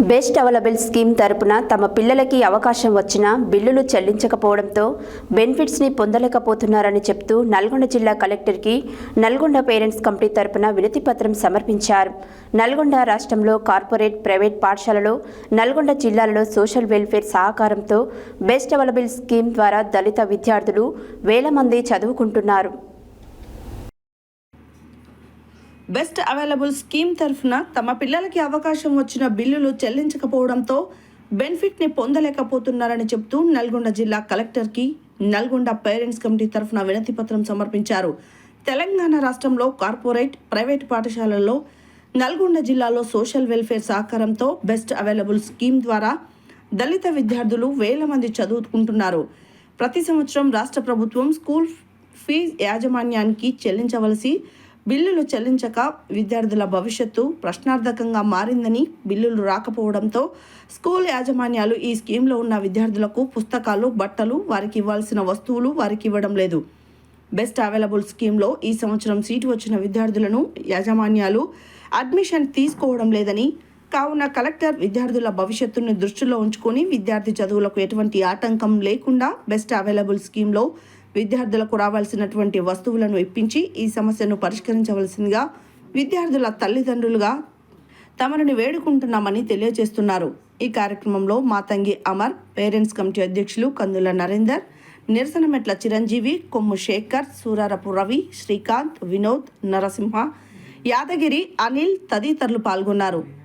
Best available scheme తరపున తమ పిల్లలకి అవకాశం వచ్చినా బిల్లులు చెల్లించకపోవడంతో బెనిఫిట్స్ని పొందలేకపోతున్నారని చెప్తూ నల్గొండ జిల్లా కలెక్టర్కి నల్గొండ పేరెంట్స్ కమిటీ తరపున వినతిపత్రం సమర్పించారు. నల్గొండ రాష్ట్రంలో కార్పొరేట్ ప్రైవేట్ పాఠశాలలో నల్గొండ జిల్లాలలో సోషల్ వెల్ఫేర్ సహకారంతో బెస్ట్ అవైలబుల్ స్కీమ్ ద్వారా దళిత విద్యార్థులు వేల మంది చదువుకుంటున్నారు. బెస్ట్ అవైలబుల్ స్కీమ్ తరఫున తమ పిల్లలకి అవకాశం వచ్చిన బిల్లులు చెల్లించకపోవడంతో బెనిఫిట్ని పొందలేకపోతున్నారని చెప్తూ నల్గొండ జిల్లా కలెక్టర్కి నల్గొండ పేరెంట్స్ కమిటీ తరఫున వినతి పత్రం సమర్పించారు. తెలంగాణ రాష్ట్రంలో కార్పొరేట్ ప్రైవేట్ పాఠశాలల్లో నల్గొండ జిల్లాలో సోషల్ వెల్ఫేర్ సహకారంతో బెస్ట్ అవైలబుల్ స్కీమ్ ద్వారా దళిత విద్యార్థులు వేల మంది చదువుకుంటున్నారు. ప్రతి సంవత్సరం రాష్ట్ర ప్రభుత్వం స్కూల్ ఫీజు యాజమాన్యానికి చెల్లించవలసి బిల్లులు చెల్లించక విద్యార్థుల భవిష్యత్తు ప్రశ్నార్థకంగా మారిందని బిల్లులు రాకపోవడంతో స్కూల్ యాజమాన్యాలు ఈ స్కీమ్లో ఉన్న విద్యార్థులకు పుస్తకాలు బట్టలు వారికి ఇవ్వాల్సిన వస్తువులు వారికి ఇవ్వడం లేదు. బెస్ట్ అవైలబుల్ స్కీమ్లో ఈ సంవత్సరం సీటు వచ్చిన విద్యార్థులను యాజమాన్యాలు అడ్మిషన్ తీసుకోవడం లేదని కావున కలెక్టర్ విద్యార్థుల భవిష్యత్తును దృష్టిలో ఉంచుకొని విద్యార్థి చదువులకు ఎటువంటి ఆటంకం లేకుండా బెస్ట్ అవైలబుల్ స్కీమ్లో విద్యార్థులకు రావాల్సినటువంటి వస్తువులను ఇప్పించి ఈ సమస్యను పరిష్కరించవలసిందిగా విద్యార్థుల తల్లిదండ్రులుగా తమను వేడుకుంటున్నామని తెలియజేస్తున్నారు. ఈ కార్యక్రమంలో మాతంగి అమర్ పేరెంట్స్ కమిటీ అధ్యక్షులు కందుల నరేందర్ నిరసన మెట్ల చిరంజీవి కొమ్ము శేఖర్ సూరారపు రవి శ్రీకాంత్ వినోద్ నరసింహ యాదగిరి అనిల్ తదితరులు పాల్గొన్నారు.